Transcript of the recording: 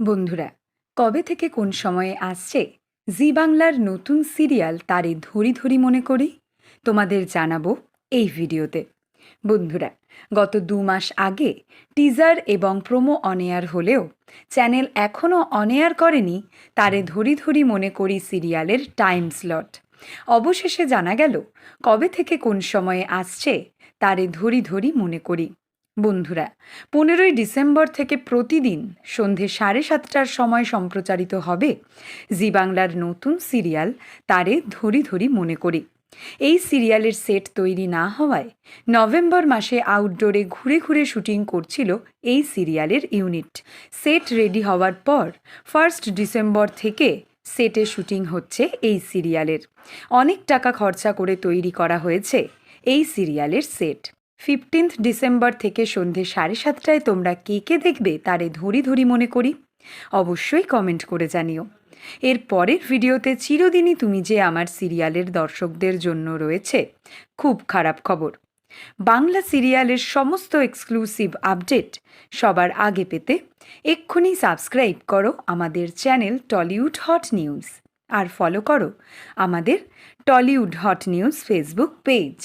বন্ধুরা, কবে থেকে কোন সময়ে আসছে জি বাংলার নতুন সিরিয়াল তারে ধরি ধরি মনে করি? তোমাদের জানাব এই ভিডিওতে। বন্ধুরা, গত দু মাস আগে টিজার এবং প্রোমো অনেয়ার হলেও চ্যানেল এখনও অনেয়ার করেনি তারে ধরি ধরি মনে করি সিরিয়ালের টাইম স্লট। অবশেষে জানা গেল কবে থেকে কোন সময়ে আসছে তারে ধরি ধরি মনে করি। বন্ধুরা, পনেরোই ডিসেম্বর থেকে প্রতিদিন সন্ধে সাড়ে সাতটার সময় সম্প্রচারিত হবে জি বাংলার নতুন সিরিয়াল তারে ধরি ধরি মনে করি। এই সিরিয়ালের সেট তৈরি না হওয়ায় নভেম্বর মাসে আউটডোরে ঘুরে ঘুরে শুটিং করছিল এই সিরিয়ালের ইউনিট। সেট রেডি হওয়ার পর ফার্স্ট ডিসেম্বর থেকে সেটে শুটিং হচ্ছে এই সিরিয়ালের। অনেক টাকা খরচা করে তৈরি করা হয়েছে এই সিরিয়ালের সেট। ফিফটিন্থ ডিসেম্বর থেকে সন্ধে সাড়ে সাতটায় তোমরা কে কে দেখবে তারে ধরি ধরি মনে করি। অবশ্যই কমেন্ট করে জানিও। এর পরের ভিডিওতে চিরদিনই তুমি যে আমার সিরিয়ালের দর্শকদের জন্য রয়েছে, খুব খারাপ খবর। বাংলা সিরিয়ালের সমস্ত এক্সক্লুসিভ আপডেট সবার আগে পেতে এক্ষুনি সাবস্ক্রাইব করো আমাদের চ্যানেল টলিউড হট নিউজ আর ফলো করো আমাদের Tollywood hot news Facebook page